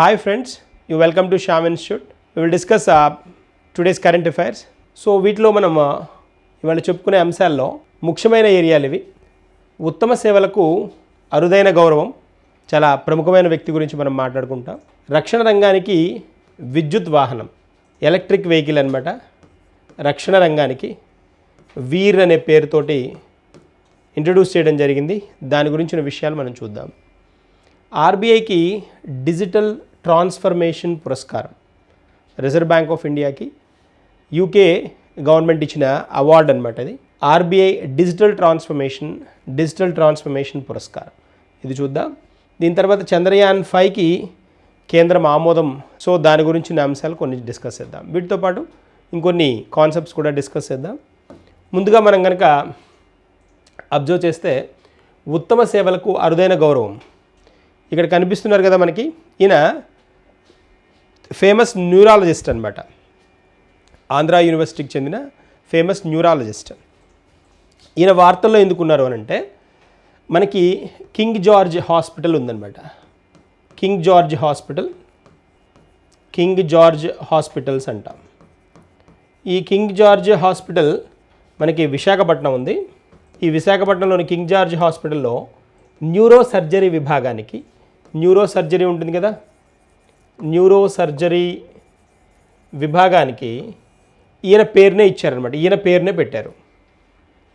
Hi friends, you welcome to Sham Institute. We will discuss uh, today's current affairs. So వీటిలో మనం uh, ఇవాళ చెప్పుకునే అంశాల్లో ముఖ్యమైన ఏరియాలు ఇవి. ఉత్తమ సేవలకు అరుదైన గౌరవం చాలా ప్రముఖమైన వ్యక్తి గురించి మనం మాట్లాడుకుంటాం. రక్షణ రంగానికి విద్యుత్ వాహనం ఎలక్ట్రిక్ వెహికల్ అనమాట రక్షణ రంగానికి వీర్ అనే పేరుతోటి ఇంట్రడ్యూస్ చేయడం జరిగింది. దాని గురించిన విషయాలు మనం చూద్దాం. ఆర్బీఐకి డిజిటల్ ట్రాన్స్ఫర్మేషన్ పురస్కారం. రిజర్వ్ బ్యాంక్ ఆఫ్ ఇండియాకి యూకే గవర్నమెంట్ ఇచ్చిన అవార్డు అనమాట అది RBI digital transformation digital transformation పురస్కారం. ఇది చూద్దాం. దీని తర్వాత చంద్రయాన్ ఫైవ్కి కేంద్రం ఆమోదం. సో దాని గురించిన అంశాలు కొన్ని డిస్కస్ చేద్దాం. వీటితో పాటు ఇంకొన్ని కాన్సెప్ట్స్ కూడా డిస్కస్ చేద్దాం. ముందుగా మనం కనుక అబ్జర్వ్ చేస్తే ఉత్తమ సేవలకు అరుదైన గౌరవం. ఇక్కడ కనిపిస్తున్నారు కదా మనకి. ఈయన ఫేమస్ న్యూరాలజిస్ట్ అనమాట ఆంధ్ర యూనివర్సిటీకి చెందిన ఫేమస్ న్యూరాలజిస్ట్ ఈయన వార్తల్లో ఎందుకున్నారు అని అంటే మనకి కింగ్ జార్జ్ హాస్పిటల్ ఉందన్నమాట. King George hospital King George hospitals అంటాం. ఈ కింగ్ జార్జ్ హాస్పిటల్ మనకి విశాఖపట్నం ఉంది. ఈ విశాఖపట్నంలోని కింగ్ జార్జ్ హాస్పిటల్లో న్యూరో సర్జరీ విభాగానికి న్యూరో సర్జరీ ఉంటుంది కదా న్యూరో సర్జరీ విభాగానికి ఈయన పేరునే ఇచ్చారనమాట ఈయన పేరునే పెట్టారు.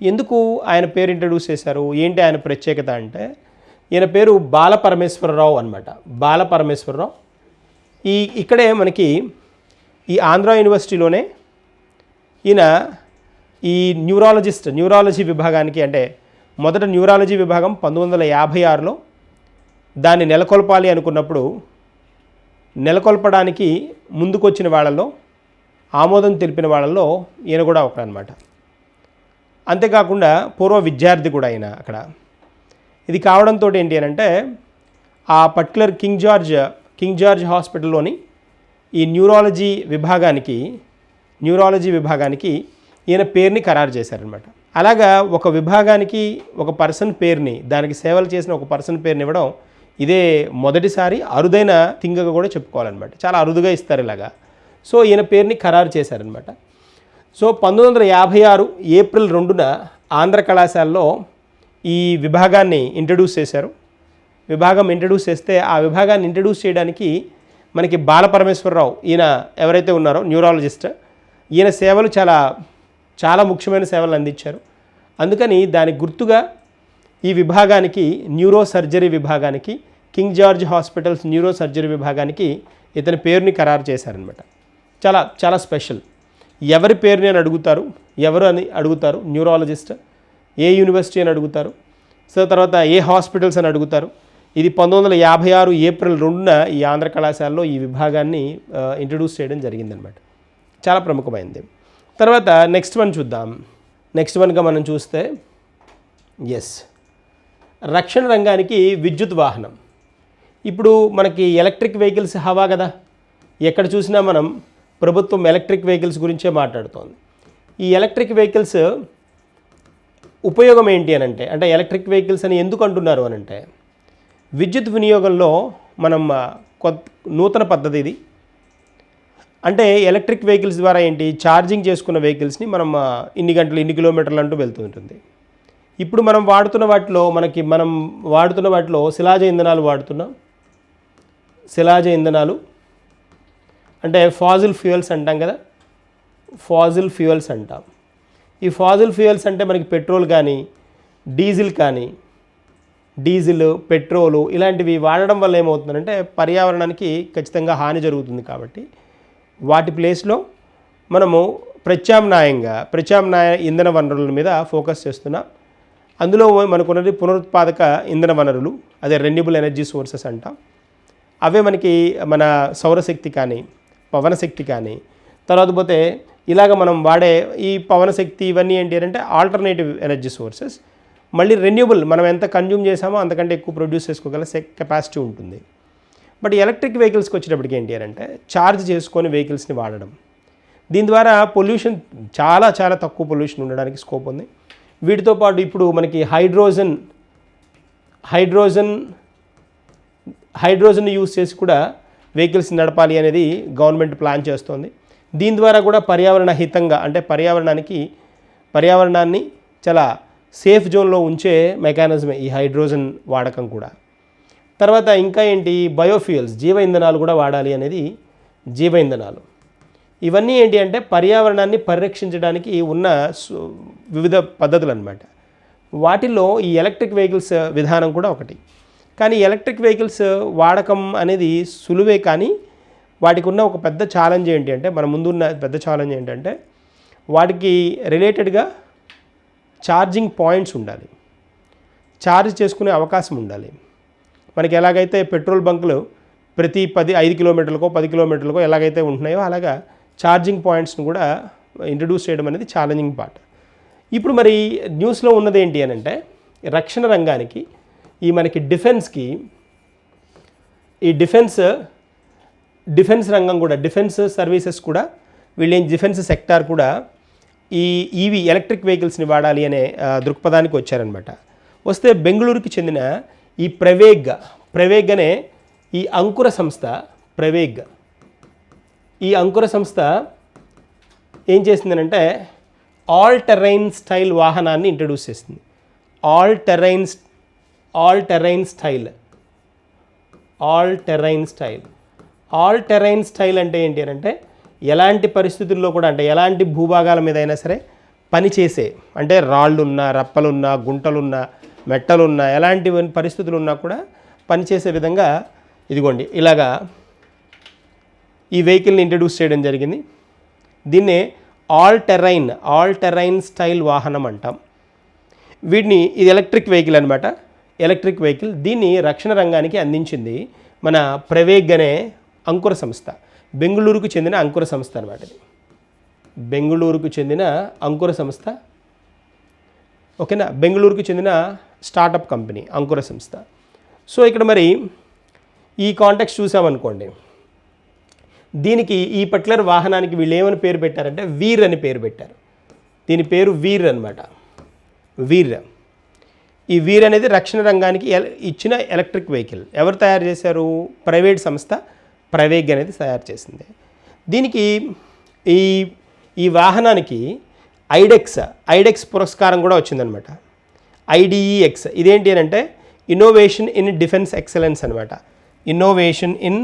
ఎందుకు ఆయన పేరు ఇంట్రడ్యూస్ చేశారు? ఏంటి ఆయన ప్రత్యేకత అంటే ఈయన పేరు బాలపరమేశ్వరరావు అనమాట బాలపరమేశ్వరరావు. ఈ ఇక్కడే మనకి ఈ ఆంధ్ర యూనివర్సిటీలోనే ఈయన ఈ న్యూరాలజిస్ట్ న్యూరాలజీ విభాగానికి అంటే మొదట న్యూరాలజీ విభాగం పంతొమ్మిది వందల యాభై ఆరులో దాన్ని నెలకొల్పాలి అనుకున్నప్పుడు నెలకొల్పడానికి ముందుకొచ్చిన వాళ్ళల్లో ఆమోదం తెలిపిన వాళ్ళల్లో ఈయన కూడా ఒకడనమాట అంతేకాకుండా పూర్వ విద్యార్థి కూడా ఆయన అక్కడ. ఇది కావడంతో ఏంటి అని అంటే ఆ particular King George King George హాస్పిటల్లోని ఈ న్యూరాలజీ విభాగానికి న్యూరాలజీ విభాగానికి ఈయన పేరుని ఖరారు చేశారనమాట అలాగా ఒక విభాగానికి ఒక పర్సన్ పేరుని దానికి సేవలు చేసిన ఒక పర్సన్ పేరుని ఇవ్వడం ఇదే మొదటిసారి అరుదైన థింగ్గా కూడా చెప్పుకోవాలన్నమాట. చాలా అరుదుగా ఇస్తారు ఇలాగా. సో ఈయన పేరుని ఖరారు చేశారనమాట సో పంతొమ్మిది వందల యాభై ఆరు ఏప్రిల్ రెండున ఆంధ్ర కళాశాలలో ఈ విభాగాన్ని ఇంట్రడ్యూస్ చేశారు. విభాగం ఇంట్రడ్యూస్ చేస్తే ఆ విభాగాన్ని ఇంట్రడ్యూస్ చేయడానికి మనకి బాలపరమేశ్వరరావు ఈయన ఎవరైతే ఉన్నారో న్యూరాలజిస్ట్ ఈయన సేవలు చాలా చాలా ముఖ్యమైన సేవలు అందించారు. అందుకని దానికి గుర్తుగా ఈ విభాగానికి న్యూరో సర్జరీ విభాగానికి King George hospitals neuro surgery విభాగానికి ఇతని పేరుని ఖరారు చేశారనమాట చాలా చాలా స్పెషల్ ఎవరి పేరుని అని అడుగుతారు? ఎవరు అని అడుగుతారు? న్యూరాలజిస్ట్ ఏ యూనివర్సిటీ అని అడుగుతారు? సో తర్వాత ఏ హాస్పిటల్స్ అని అడుగుతారు? ఇది పంతొమ్మిది వందల యాభై ఆరు ఏప్రిల్ రెండున ఈ ఆంధ్ర కళాశాలలో ఈ విభాగాన్ని ఇంట్రడ్యూస్ చేయడం జరిగిందనమాట చాలా ప్రముఖమైంది. తర్వాత నెక్స్ట్ వన్ చూద్దాం. నెక్స్ట్ వన్గా మనం చూస్తే ఎస్ రక్షణ రంగానికి విద్యుత్ వాహనం. ఇప్పుడు మనకి ఎలక్ట్రిక్ వెహికల్స్ హవా కదా? ఎక్కడ చూసినా మనం ప్రభుత్వం ఎలక్ట్రిక్ వెహికల్స్ గురించే మాట్లాడుతోంది. ఈ ఎలక్ట్రిక్ వెహికల్స్ ఉపయోగం ఏంటి అని అంటే అంటే ఎలక్ట్రిక్ వెహికల్స్ అని ఎందుకు అంటున్నారు అని అంటే విద్యుత్ వినియోగంలో మనం కొత్త నూతన పద్ధతి ఇది. అంటే ఎలక్ట్రిక్ వెహికల్స్ ద్వారా ఏంటి? ఛార్జింగ్ చేసుకున్న వెహికల్స్ని మనం ఇన్ని గంటలు ఇన్ని కిలోమీటర్లు అంటూ వెళ్తూ ఉంటుంది. ఇప్పుడు మనం వాడుతున్న వాటిలో మనకి మనం వాడుతున్న వాటిలో శిలాజ ఇంధనాలు వాడుతున్నాం. శిలాజ ఇంధనాలు అంటే ఫాజిల్ ఫ్యూయల్స్ అంటాం కదా? ఫాజిల్ ఫ్యూయల్స్ అంటాం. ఈ ఫాజిల్ ఫ్యూయల్స్ అంటే మనకి పెట్రోల్ కానీ డీజిల్ కానీ డీజిల్ పెట్రోలు ఇలాంటివి వాడడం వల్ల ఏమవుతుందంటే పర్యావరణానికి ఖచ్చితంగా హాని జరుగుతుంది కాబట్టి వాటి ప్లేస్లో మనము ప్రత్యామ్నాయంగా ప్రత్యామ్నాయ ఇంధన వనరుల మీద ఫోకస్ చేస్తున్నాం. అందులో మనకున్నది పునరుత్పాదక ఇంధన వనరులు అదే రెన్యూబుల్ ఎనర్జీ సోర్సెస్ అంట. అవే మనకి మన సౌరశక్తి కానీ పవనశక్తి కానీ తర్వాత పోతే ఇలాగ మనం వాడే ఈ పవనశక్తి ఇవన్నీ ఏంటి అంటే ఆల్టర్నేటివ్ ఎనర్జీ సోర్సెస్ మళ్ళీ రెన్యూబుల్ మనం ఎంత కన్జ్యూమ్ చేసామో అంతకంటే ఎక్కువ ప్రొడ్యూస్ చేసుకోగల కెపాసిటీ ఉంటుంది. బట్ ఎలక్ట్రిక్ వెహికల్స్కి వచ్చేటప్పటికి ఏంటి అంటే ఛార్జ్ చేసుకొని వెహికల్స్ని వాడడం. దీని ద్వారా పొల్యూషన్ చాలా చాలా తక్కువ పొల్యూషన్ ఉండడానికి స్కోప్ ఉంది. వీటితో పాటు ఇప్పుడు మనకి హైడ్రోజన్ హైడ్రోజన్ హైడ్రోజన్ యూస్ చేసి కూడా వెహికల్స్ నడపాలి అనేది గవర్నమెంట్ ప్లాన్ చేస్తోంది. దీని ద్వారా కూడా పర్యావరణ హితంగా అంటే పర్యావరణానికి పర్యావరణాన్ని చాలా సేఫ్ జోన్లో ఉంచే మెకానిజమే ఈ హైడ్రోజన్ వాడకం కూడా. తర్వాత ఇంకా ఏంటి? బయోఫ్యూయల్స్ జీవ ఇంధనాలు కూడా వాడాలి అనేది జీవ ఇంధనాలు. ఇవన్నీ ఏంటి అంటే పర్యావరణాన్ని పరిరక్షించడానికి ఉన్న సు- వివిధ పద్ధతులు అనమాట వాటిల్లో ఈ ఎలక్ట్రిక్ వెహికల్స్ విధానం కూడా ఒకటి. కానీ ఎలక్ట్రిక్ వెహికల్స్ వాడకం అనేది సులువే కానీ వాటికి ఉన్న ఒక పెద్ద ఛాలెంజ్ ఏంటి అంటే మన ముందున్న పెద్ద ఛాలెంజ్ ఏంటంటే వాటికి రిలేటెడ్గా ఛార్జింగ్ పాయింట్స్ ఉండాలి. ఛార్జ్ చేసుకునే అవకాశం ఉండాలి. మనకి ఎలాగైతే పెట్రోల్ బంకులు ప్రతి పది ఐదు కిలోమీటర్లకో పది కిలోమీటర్లకో ఎలాగైతే ఉంటున్నాయో అలాగా ఛార్జింగ్ పాయింట్స్ను కూడా ఇంట్రడ్యూస్ చేయడం అనేది ఛాలెంజింగ్ పార్ట్ ఇప్పుడు మరి న్యూస్లో ఉన్నది ఏంటి అని అంటే రక్షణ రంగానికి ఈ మనకి డిఫెన్స్కి ఈ డిఫెన్స్ డిఫెన్స్ రంగం కూడా డిఫెన్స్ సర్వీసెస్ కూడా వీళ్ళేం డిఫెన్స్ సెక్టార్ కూడా ఈ ఈవీ ఎలక్ట్రిక్ వెహికల్స్ని వాడాలి అనే దృక్పథానికి వచ్చారనమాట. వస్తే బెంగళూరుకి చెందిన ఈ ప్రవేగ్ ప్రవేగ్ అనే ఈ అంకుర సంస్థ ప్రవేగ్ ఈ అంకుర సంస్థ ఏం చేసిందనంటే ఆల్ టెరైన్ స్టైల్ వాహనాన్ని ఇంట్రడ్యూస్ చేసింది. All terrain all terrain style all terrain style all terrain style అంటే ఏంటి అని అంటే ఎలాంటి పరిస్థితుల్లో కూడా అంటే ఎలాంటి భూభాగాల మీద అయినా సరే పనిచేసే అంటే రాళ్ళున్నా రప్పలున్నా గుంటలున్నా మెట్టలున్నా ఎలాంటి పరిస్థితులు ఉన్నా కూడా పనిచేసే విధంగా ఇదిగోండి ఇలాగా ఈ వెహికల్ని ఇంట్రడ్యూస్ చేయడం జరిగింది. దీన్నే all terrain all terrain style వాహనం అంటాం. వీటిని ఇది ఎలక్ట్రిక్ వెహికల్ అనమాట ఎలక్ట్రిక్ వెహికల్. దీన్ని రక్షణ రంగానికి అందించింది మన ప్రవేగ్ అనే అంకుర సంస్థ. బెంగళూరుకు చెందిన అంకుర సంస్థ అనమాట ఇది. బెంగళూరుకు చెందిన అంకుర సంస్థ. ఓకేనా? బెంగళూరుకు చెందిన స్టార్టప్ కంపెనీ అంకుర సంస్థ. సో ఇక్కడ మరి ఈ కాంటాక్ట్స్ చూసామనుకోండి. దీనికి ఈ పర్టికులర్ వాహనానికి వీళ్ళు ఏమని పేరు పెట్టారంటే వీర్ అని పేరు పెట్టారు. దీని పేరు వీర్ అనమాట వీర్. ఈ వీర్ అనేది రక్షణ రంగానికి ఇచ్చిన ఎలక్ట్రిక్ వెహికల్. ఎవరు తయారు చేశారు? ప్రైవేట్ సంస్థ ప్రవేగ్ అనేది తయారు చేసింది. దీనికి ఈ ఈ వాహనానికి ఐడెక్స్ ఐడెక్స్ పురస్కారం కూడా వచ్చిందనమాట ఐడిఈఎక్స్. ఇదేంటి అని అంటే ఇన్నోవేషన్ ఇన్ డిఫెన్స్ ఎక్సలెన్స్ అనమాట innovation in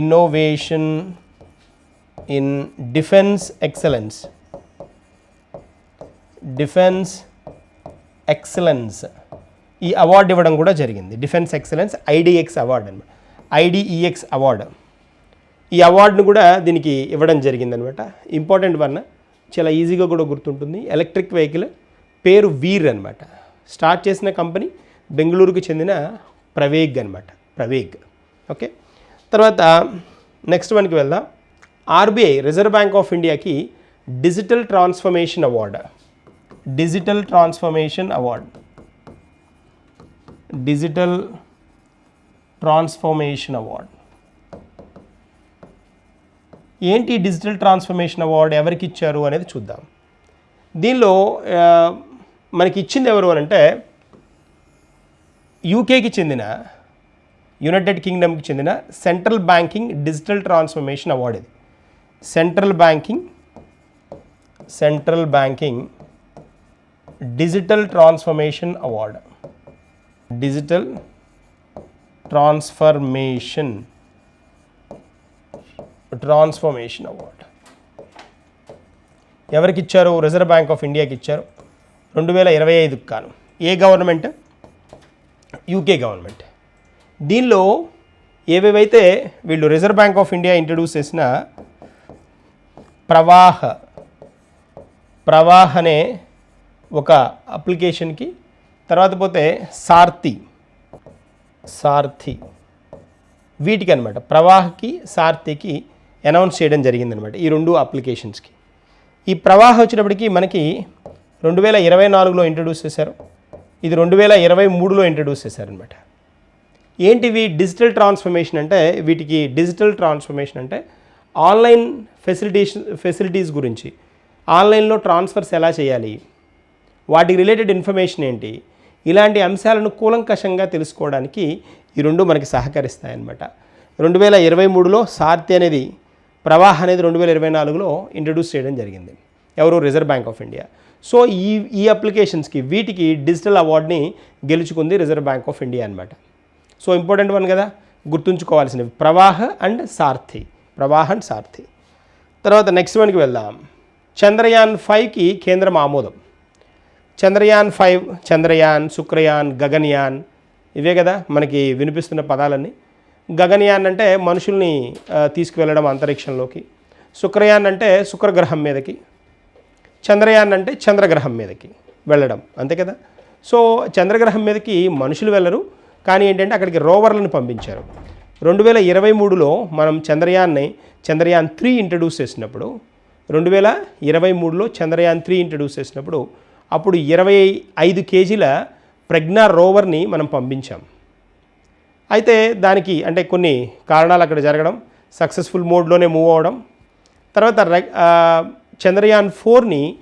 innovation in defence excellence defence excellence ఈ అవార్డు ఇవ్వడం కూడా జరిగింది. డిఫెన్స్ ఎక్సలెన్స్ ఐడిఎక్స్ అవార్డు అనమాట ఐడిఈఎక్స్ అవార్డు ఈ అవార్డును కూడా దీనికి ఇవ్వడం జరిగింది అనమాట ఇంపార్టెంట్ వన్ చాలా ఈజీగా కూడా గుర్తుంటుంది. ఎలక్ట్రిక్ వెహికల్ పేరు వీర్ అనమాట స్టార్ట్ చేసిన కంపెనీ బెంగళూరుకు చెందిన ప్రవేగ్ అనమాట ప్రవేగ్. ఓకే తర్వాత నెక్స్ట్ వన్కి వెళ్దాం. ఆర్బీఐ రిజర్వ్ బ్యాంక్ ఆఫ్ ఇండియాకి digital transformation award digital transformation award digital transformation award ఏంటి డిజిటల్ ట్రాన్స్ఫర్మేషన్ అవార్డు ఎవరికి ఇచ్చారు అనేది చూద్దాం. దీనిలో మనకి ఇచ్చింది ఎవరు అని అంటే యూకేకి చెందిన యునైటెడ్ కింగ్డమ్కి చెందిన central banking digital transformation award ఇది. Central banking central banking digital transformation award digital transformation transformation award ఎవరికి ఇచ్చారు రిజర్వ్ బ్యాంక్ ఆఫ్ ఇండియాకి ఇచ్చారు. రెండు వేల ఇరవై ఐదుకి కాను. ఏ గవర్నమెంట్? UK government. దీనిలో ఏవేవైతే వీళ్ళు reserve bank of India introduce చేసిన ప్రవాహ ప్రవాహ్ అనే ఒక అప్లికేషన్కి తర్వాత పోతే సార్థి సార్థి వీటికి అనమాట ప్రవాహకి సార్థికి అనౌన్స్ చేయడం జరిగిందనమాట ఈ రెండు అప్లికేషన్స్కి ఈ ప్రవాహ వచ్చినప్పటికీ మనకి రెండు వేల ఇరవై నాలుగులో ఇంట్రడ్యూస్ చేశారు. ఇది రెండు వేల ఇరవై మూడులో ఇంట్రడ్యూస్ చేశారనమాట ఏంటివి డిజిటల్ ట్రాన్స్ఫర్మేషన్ అంటే వీటికి డిజిటల్ ట్రాన్స్ఫర్మేషన్ అంటే ఆన్లైన్ ఫెసిలిటీస్ ఫెసిలిటీస్ గురించి ఆన్లైన్లో ట్రాన్స్ఫర్స్ ఎలా చేయాలి వాటికి రిలేటెడ్ ఇన్ఫర్మేషన్ ఏంటి ఇలాంటి అంశాలను కూలంకషంగా తెలుసుకోవడానికి ఈ రెండు మనకి సహకరిస్తాయన్నమాట. రెండు వేల ఇరవై మూడులో సార్తి అనేది ప్రవాహ అనేది రెండు వేల ఇరవై నాలుగులో ఇంట్రడ్యూస్ చేయడం జరిగింది. ఎవరు? Reserve bank of India so ఈ ఈ అప్లికేషన్స్కి వీటికి డిజిటల్ అవార్డ్ని గెలుచుకుంది రిజర్వ్ బ్యాంక్ ఆఫ్ ఇండియా అనమాట సో ఇంపార్టెంట్ వన్ కదా గుర్తుంచుకోవాల్సినవి ప్రవాహ అండ్ సార్థి. ప్రవాహ అండ్ సార్థి. తర్వాత నెక్స్ట్ వన్కి వెళ్దాం. చంద్రయాన్ ఫైవ్కి కేంద్రం ఆమోదం. చంద్రయాన్ ఫైవ్ చంద్రయాన్ శుక్రయాన్ గగన్యాన్ ఇవే కదా మనకి వినిపిస్తున్న పదాలన్నీ. గగన్యాన్ అంటే మనుషుల్ని తీసుకువెళ్ళడం అంతరిక్షంలోకి. శుక్రయాన్ అంటే శుక్రగ్రహం మీదకి. చంద్రయాన్ అంటే చంద్రగ్రహం మీదకి వెళ్ళడం. అంతే కదా? సో చంద్రగ్రహం మీదకి మనుషులు వెళ్ళరు కానీ ఏంటంటే అక్కడికి రోవర్లను పంపించారు. రెండు వేల ఇరవై మూడులో మనం చంద్రయాన్ని చంద్రయాన్ త్రీ ఇంట్రడ్యూస్ చేసినప్పుడు రెండు వేల ఇరవై మూడులో చంద్రయాన్ త్రీ ఇంట్రడ్యూస్ చేసినప్పుడు అప్పుడు ఇరవై ఐదు కేజీల ప్రజ్ఞా రోవర్ని మనం పంపించాం. అయితే దానికి అంటే కొన్ని కారణాలు అక్కడ జరగడం సక్సెస్ఫుల్ మోడ్లోనే మూవ్ అవ్వడం తర్వాత రెగ్- చంద్రయాన్ ఫోర్ని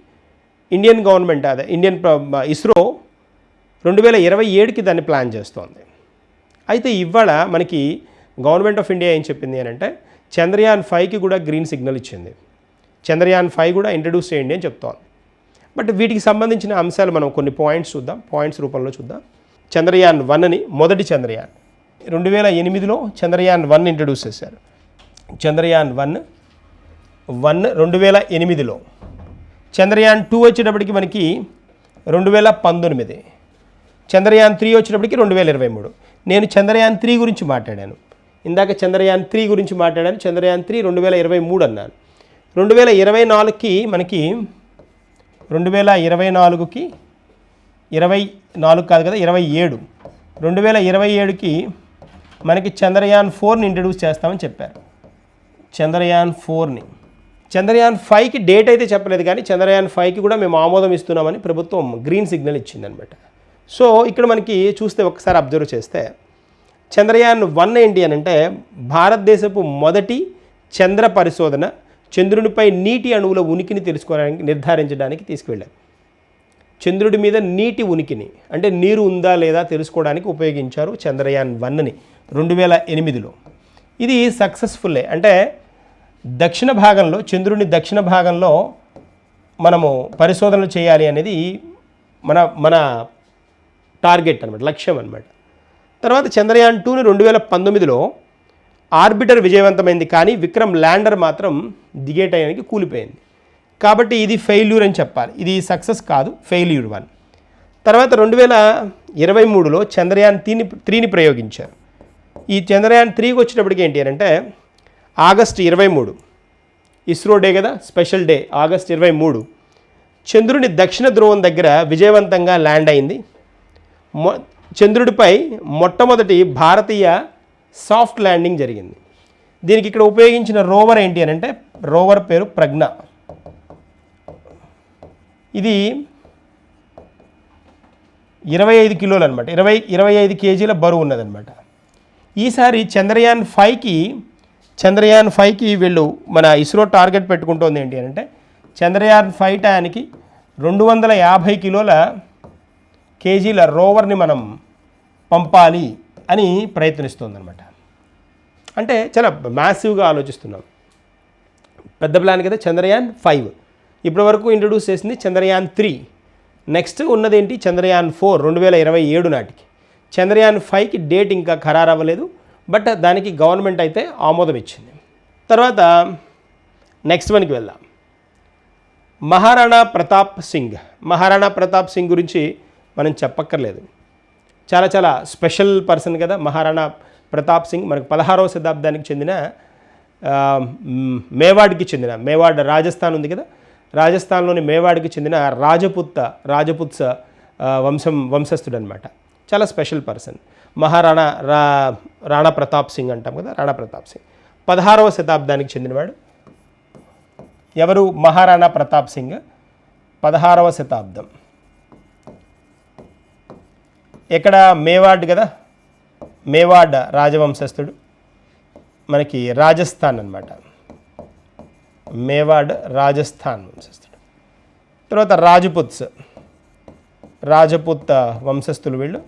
ఇండియన్ గవర్నమెంట్ అదే ఇండియన్ ప్ర- ఇస్రో రెండు వేల ఇరవై ఏడుకి దాన్ని ప్లాన్ చేస్తోంది. అయితే ఇవాళ మనకి గవర్నమెంట్ ఆఫ్ ఇండియా ఏం చెప్పింది అని అంటే చంద్రయాన్ ఫైవ్కి కూడా గ్రీన్ సిగ్నల్ ఇచ్చింది. చంద్రయాన్ ఫైవ్ కూడా ఇంట్రడ్యూస్ చేయండి అని చెప్తోంది బట్ వీటికి సంబంధించిన అంశాలు మనం కొన్ని పాయింట్స్ చూద్దాం. పాయింట్స్ రూపంలో చూద్దాం. చంద్రయాన్ వన్ అని మొదటి చంద్రయాన్. రెండు వేల ఎనిమిదిలో చంద్రయాన్ వన్ ఇంట్రడ్యూస్ చేశారు. చంద్రయాన్ వన్ వన్ రెండు వేల ఎనిమిదిలో. చంద్రయాన్ టూ వచ్చేటప్పటికి మనకి రెండు వేల పంతొమ్మిది. చంద్రయాన్ త్రీ వచ్చేటప్పటికి రెండు వేల ఇరవై మూడు. నేను చంద్రయాన్ త్రీ గురించి మాట్లాడాను. ఇందాక చంద్రయాన్ త్రీ గురించి మాట్లాడాను. చంద్రయాన్ త్రీ రెండు వేల ఇరవై మూడు అన్నాను. రెండు వేల ఇరవై నాలుగుకి మనకి రెండు వేల ఇరవై నాలుగుకి ఇరవై నాలుగు కాదు కదా ఇరవై ఏడు. రెండు వేల ఇరవై ఏడుకి మనకి చంద్రయాన్ ఫోర్ని ఇంట్రడ్యూస్ చేస్తామని చెప్పారు. చంద్రయాన్ ఫోర్ని. చంద్రయాన్ ఫైవ్కి డేట్ అయితే చెప్పలేదు కానీ చంద్రయాన్ ఫైవ్కి కూడా మేము ఆమోదం ఇస్తున్నామని ప్రభుత్వం గ్రీన్ సిగ్నల్ ఇచ్చిందనమాట సో ఇక్కడ మనకి చూస్తే ఒకసారి అబ్జర్వ్ చేస్తే చంద్రయాన్ వన్ ఏంటి అని అంటే భారతదేశపు మొదటి చంద్ర పరిశోధన చంద్రునిపై నీటి అణువుల ఉనికిని తెలుసుకోవడానికి నిర్ధారించడానికి తీసుకువెళ్ళారు. చంద్రుడి మీద నీటి ఉనికిని అంటే నీరు ఉందా లేదా తెలుసుకోవడానికి ఉపయోగించారు చంద్రయాన్ వన్ని రెండు వేల ఎనిమిదిలో. ఇది సక్సెస్ఫుల్లే. అంటే దక్షిణ భాగంలో చంద్రుని దక్షిణ భాగంలో మనము పరిశోధనలు చేయాలి అనేది మన మన టార్గెట్ అనమాట లక్ష్యం అనమాట తర్వాత చంద్రయాన్ టూని రెండు వేల పంతొమ్మిదిలో ఆర్బిటర్ విజయవంతమైంది కానీ విక్రమ్ ల్యాండర్ మాత్రం దిగే టైంకి కూలిపోయింది. కాబట్టి ఇది ఫెయిల్యూర్ అని చెప్పాలి. ఇది సక్సెస్ కాదు ఫెయిల్యూర్ వన్. తర్వాత రెండు వేల ఇరవై మూడులో చంద్రయాన్ త్రీని త్రీని ప్రయోగించారు. ఈ చంద్రయాన్ త్రీకి వచ్చేటప్పటికి ఏంటి అని అంటే ఆగస్ట్ ఇరవై మూడు. ఇస్రో డే కదా స్పెషల్ డే ఆగస్ట్ ఇరవై మూడు. చంద్రుని దక్షిణ ధ్రువం దగ్గర విజయవంతంగా ల్యాండ్ అయింది. మొ చంద్రుడిపై మొట్టమొదటి భారతీయ సాఫ్ట్ ల్యాండింగ్ జరిగింది. దీనికి ఇక్కడ ఉపయోగించిన రోవర్ ఏంటి అని అంటే రోవర్ పేరు ప్రజ్ఞ. ఇది ఇరవై ఐదు కిలోలు అనమాట ఇరవై ఇరవై ఐదు కేజీల బరువు ఉన్నదనమాట ఈసారి చంద్రయాన్ ఫైవ్కి చంద్రయాన్ ఫైవ్కి వీళ్ళు మన ఇస్రో టార్గెట్ పెట్టుకుంటోంది ఏంటి అని అంటే చంద్రయాన్ ఫైవ్ టయానికి రెండు వందల యాభై కిలోల కేజీల రోవర్ని మనం పంపాలి అని ప్రయత్నిస్తోందనమాట అంటే చాలా మ్యాసివ్గా ఆలోచిస్తున్నాం. పెద్ద ప్లాన్ కదా చంద్రయాన్ ఫైవ్ ఇప్పటి వరకు ఇంట్రడ్యూస్ చేసింది చంద్రయాన్ త్రీ నెక్స్ట్ ఉన్నదేంటి? చంద్రయాన్ ఫోర్ రెండు వేల ఇరవై ఏడు నాటికి. చంద్రయాన్ ఫైవ్కి డేట్ ఇంకా ఖరారు అవ్వలేదు బట్ దానికి గవర్నమెంట్ అయితే ఆమోదం ఇచ్చింది. తర్వాత నెక్స్ట్ వన్కి వెళ్దాం. మహారాణా ప్రతాప్ సింగ్. మహారాణా ప్రతాప్ సింగ్ గురించి మనం చెప్పక్కర్లేదు. చాలా చాలా స్పెషల్ పర్సన్ కదా మహారాణా ప్రతాప్ సింగ్. మనకు పదహారవ శతాబ్దానికి చెందిన మేవాడ్కి చెందిన మేవాడ్ రాజస్థాన్ ఉంది కదా? రాజస్థాన్లోని మేవాడ్కి చెందిన రాజపుత్త రాజపుత్స వంశం వంశస్థుడు అనమాట చాలా స్పెషల్ పర్సన్. మహారాణా రా రాణా ప్రతాప్ సింగ్ అంటాం కదా? రాణా ప్రతాప్ సింగ్. పదహారవ శతాబ్దానికి చెందినవాడు. ఎవరు? మహారాణా ప్రతాప్ సింగ్. పదహారవ శతాబ్దం. ఎక్కడ మేవాడ్ కదా? మేవాడ్ రాజవంశస్థుడు. మనకి రాజస్థాన్ అన్నమాట. మేవాడ్ రాజస్థాన్ వంశస్థుడు. తర్వాత రాజపుత్స్. రాజపుత్ వంశస్థులు వీళ్ళు.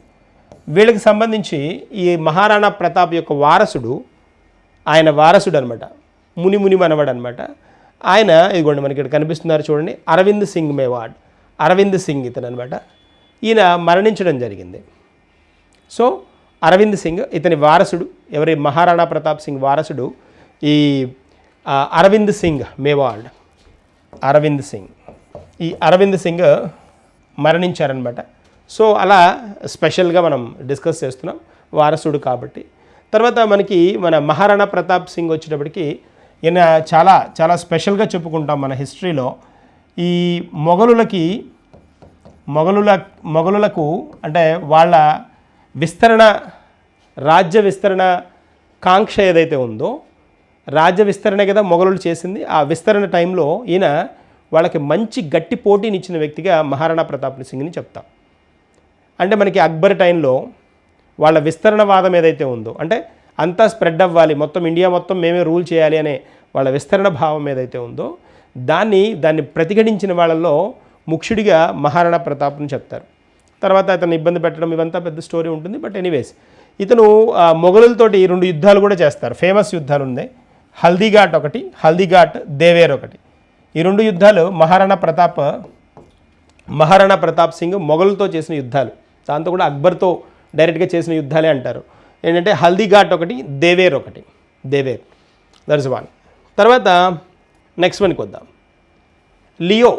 వీళ్ళకి సంబంధించి ఈ మహారాణా ప్రతాప్ యొక్క వారసుడు ఆయన వారసుడు అనమాట ముని ముని మనవడు అనమాట ఆయన ఇదిగోండి మనకి ఇక్కడ కనిపిస్తున్నారు చూడండి అరవింద్ సింగ్ మేవాడ్. అరవింద్ సింగ్ ఇతను అనమాట ఈయన మరణించడం జరిగింది. సో అరవింద్ సింగ్ ఇతని వారసుడు ఎవరి మహారాణా ప్రతాప్ సింగ్ వారసుడు ఈ అరవింద్ సింగ్ మేవాడ్. అరవింద్ సింగ్. ఈ అరవింద్ సింగ్ మరణించారనమాట. సో అలా స్పెషల్గా మనం డిస్కస్ చేస్తున్నాం వారసుడు కాబట్టి. తర్వాత మనకి మన మహారాణా ప్రతాప్ సింగ్ వచ్చేటప్పటికి ఈయన చాలా చాలా స్పెషల్గా చెప్పుకుంటాం మన హిస్టరీలో. ఈ మొఘలులకి మొఘలుల మొఘలులకు అంటే వాళ్ళ విస్తరణ రాజ్య విస్తరణ కాంక్ష ఏదైతే ఉందో రాజ్య విస్తరణ కదా మొఘలులు చేసింది ఆ విస్తరణ టైంలో ఈయన వాళ్ళకి మంచి గట్టి పోటీని ఇచ్చిన వ్యక్తిగా మహారాణా ప్రతాప్ సింగ్ని చెప్తాం. అంటే మనకి అక్బర్ టైంలో వాళ్ళ విస్తరణవాదం ఏదైతే ఉందో అంటే అంతా స్ప్రెడ్ అవ్వాలి మొత్తం ఇండియా మొత్తం మేమే రూల్ చేయాలి అనే వాళ్ళ విస్తరణ భావం ఏదైతే ఉందో దాన్ని దాన్ని ప్రతిఘటించిన వాళ్ళల్లో ముఖ్యుడిగా మహారాణా ప్రతాప్ని చెప్తారు. తర్వాత అతను ఇబ్బంది పెట్టడం ఇవంతా పెద్ద స్టోరీ ఉంటుంది. బట్ ఎనీవేస్ ఇతను మొఘలులతోటి రెండు యుద్ధాలు కూడా చేస్తారు. ఫేమస్ యుద్ధాలు ఉన్నాయి. హల్దీఘాట్ ఒకటి హల్దీఘాట్ దేవేర్ ఒకటి. ఈ రెండు యుద్ధాలు మహారాణా ప్రతాప్ మహారాణా ప్రతాప్ సింగ్ మొఘలుతో చేసిన యుద్ధాలు. దాంతో కూడా అక్బర్తో డైరెక్ట్గా చేసిన యుద్ధాలే అంటారు. ఏంటంటే హల్దీఘాట్ ఒకటి దేవేర్ ఒకటి. దేవేర్ దర్జవాన్ వన్. తర్వాత నెక్స్ట్ వన్కి వద్దాం. Leo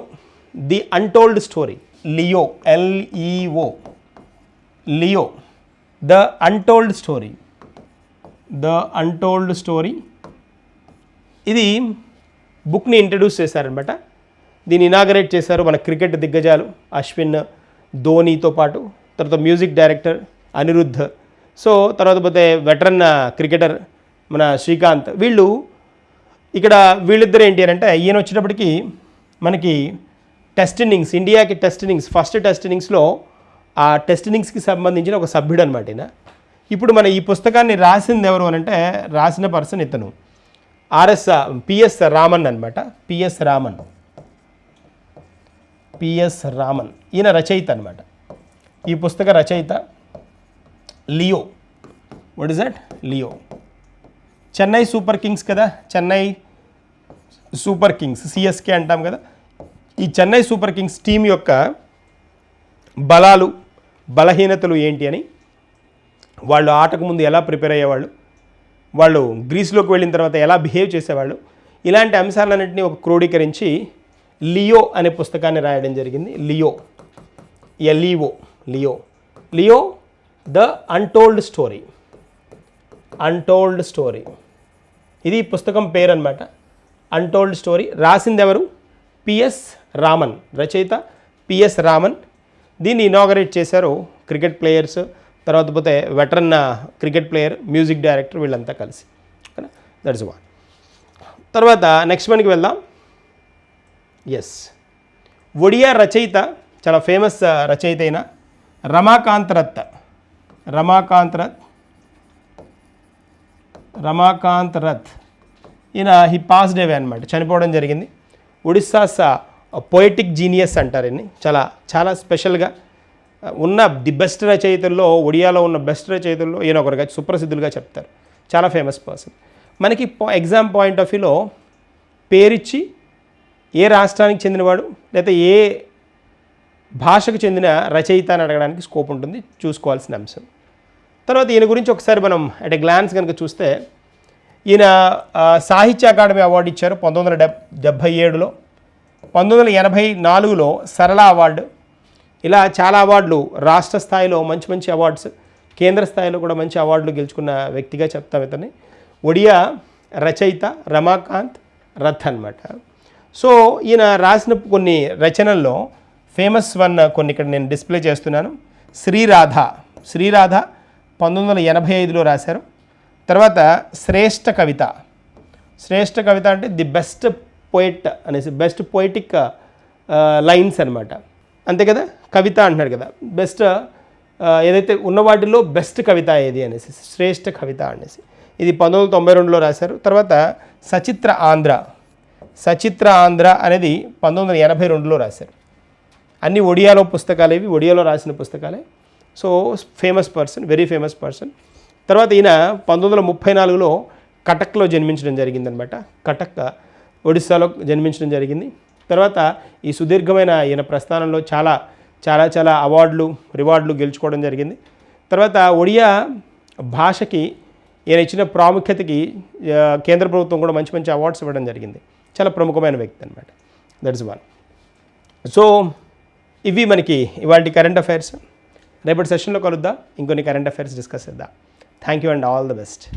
the untold story Leo LEO Leo the untold story the untold story. ఇది బుక్ని ఇంట్రడ్యూస్ చేశారనమాట. దీన్ని ఇనాగరేట్ చేశారు మన క్రికెట్ దిగ్గజాలు అశ్విన్ ధోనీతో పాటు తర్వాత మ్యూజిక్ డైరెక్టర్ అనిరుద్ధ్. సో తర్వాత పోతే వెటరన్ క్రికెటర్ మన శ్రీకాంత్. వీళ్ళు ఇక్కడ వీళ్ళిద్దరు ఏంటి అని అంటే ఈయన వచ్చేటప్పటికి మనకి టెస్ట్ ఇన్నింగ్స్ ఇండియాకి టెస్ట్ ఇన్నింగ్స్ ఫస్ట్ టెస్ట్ ఇన్నింగ్స్లో ఆ టెస్ట్ ఇన్నింగ్స్కి సంబంధించిన ఒక సభ్యుడు అనమాట ఈయన. ఇప్పుడు మన ఈ పుస్తకాన్ని రాసింది ఎవరు అని అంటే రాసిన పర్సన్ ఇతను. ఆర్ఎస్ పిఎస్ రామన్ అనమాట పిఎస్ రామన్. పిఎస్ రామన్. ఈయన రచయిత అనమాట ఈ పుస్తక రచయిత Leo. What is that Leo. Chennai Super Kings కదా? చెన్నై సూపర్ కింగ్స్ సిఎస్కే అంటాం కదా? ఈ చెన్నై సూపర్ కింగ్స్ టీం యొక్క బలాలు బలహీనతలు ఏంటి అని? వాళ్ళు ఆటకు ముందు ఎలా ప్రిపేర్ అయ్యేవాళ్ళు? వాళ్ళు గ్రీస్లోకి వెళ్ళిన తర్వాత ఎలా బిహేవ్ చేసేవాళ్ళు? ఇలాంటి అంశాలన్నింటినీ ఒక క్రోడీకరించి లియో అనే పుస్తకాన్ని రాయడం జరిగింది. Leo. LEO. Leo. Leo the untold story. Untold story. ఇది పుస్తకం పేరు అనమాట అన్టోల్డ్ స్టోరీ. రాసింది ఎవరు పిఎస్ రామన్ రచయిత పిఎస్ రామన్. దీన్ని ఇనాగరేట్ చేశారు క్రికెట్ ప్లేయర్స్ తర్వాత పోతే veteran cricket player music director వీళ్ళంతా కలిసి. దట్స్ వన్ తర్వాత నెక్స్ట్ మనకి వెళ్దాం. ఎస్ ఒడియా రచయిత చాలా ఫేమస్ రచయిత అయిన రమాకాంత్ రత్ రమాకాంత్ రత్. రమాకాంత్ రత్. ఈయన హీ పాస్డ్ అవే అనమాట చనిపోవడం జరిగింది. ఒడిస్సాస్ పోయిటిక్ జీనియస్ అంటారు ఈయన్ని చాలా చాలా స్పెషల్గా uh, ఉన్న ది బెస్ట్ రచయితల్లో ఒడియాలో ఉన్న బెస్ట్ రచయితల్లో ఈయన ఒకరుగా సుప్రసిద్ధులుగా చెప్తారు. చాలా ఫేమస్ పర్సన్ మనకి ఎగ్జామ్ పాయింట్ ఆఫ్ వ్యూలో పేరిచ్చి ఏ రాష్ట్రానికి చెందినవాడు లేదా ఏ భాషకు చెందిన రచయిత అని అడగడానికి స్కోప్ ఉంటుంది. చూసుకోవాల్సిన అంశం. తర్వాత ఈయన గురించి ఒకసారి మనం అట్ ఎ గ్లాన్స్ కనుక చూస్తే ఈయన సాహిత్య అకాడమీ అవార్డు ఇచ్చారు పంతొమ్మిది వందల డెబ్ డెబ్భై ఏడులో. పంతొమ్మిది వందల ఎనభై నాలుగులో సరళ అవార్డు. ఇలా చాలా అవార్డులు రాష్ట్ర స్థాయిలో మంచి మంచి అవార్డ్స్ కేంద్ర స్థాయిలో కూడా మంచి అవార్డులు గెలుచుకున్న వ్యక్తిగా చెప్తాం ఇతన్ని. ఒడియా రచయిత రమాకాంత్ రథ్ అనమాట సో ఈయన రాసిన కొన్ని రచనల్లో ఫేమస్ వన్ కొన్ని ఇక్కడ నేను డిస్ప్లే చేస్తున్నాను. శ్రీరాధ. శ్రీరాధ పంతొమ్మిది వందల ఎనభై ఐదులో రాశారు. తర్వాత శ్రేష్ఠ కవిత. శ్రేష్ఠ కవిత అంటే ది బెస్ట్ పోయిట్ అనేసి బెస్ట్ పోయిటిక్ లైన్స్ అనమాట అంతే కదా? కవిత అంటున్నాడు కదా. బెస్ట్ ఏదైతే ఉన్న వాటిలో బెస్ట్ కవిత ఏది అనేసి శ్రేష్ఠ కవిత అనేసి. ఇది పంతొమ్మిది వందల తొంభై రెండులో రాశారు. తర్వాత సచిత్ర ఆంధ్ర. సచిత్ర ఆంధ్ర అనేది పంతొమ్మిది వందల ఎనభై రెండులో రాశారు. అన్ని ఒడియాలో పుస్తకాలు ఇవి ఒడియాలో రాసిన పుస్తకాలే. So famous person very famous person తర్వాత ఈయన పంతొమ్మిది వందల ముప్పై నాలుగులో కటక్లో జన్మించడం జరిగిందనమాట కటక్ ఒడిస్సాలో జన్మించడం జరిగింది. తర్వాత ఈ సుదీర్ఘమైన ఈయన ప్రస్థానంలో చాలా చాలా చాలా అవార్డులు రివార్డులు గెలుచుకోవడం జరిగింది. తర్వాత ఒడియా భాషకి ఈయన ఇచ్చిన ప్రాముఖ్యతకి కేంద్ర ప్రభుత్వం కూడా మంచి మంచి అవార్డ్స్ ఇవ్వడం జరిగింది. చాలా ప్రముఖమైన వ్యక్తి అనమాట దట్స్ వన్ సో ఇవి మనకి ఇవాళ కరెంట్ అఫైర్స్ రేపటి సెషన్లో కలుద్దాం. ఇంకొన్ని కరెంట్ అఫైర్స్ డిస్కస్ చేద్దాం. Thank you and all the best.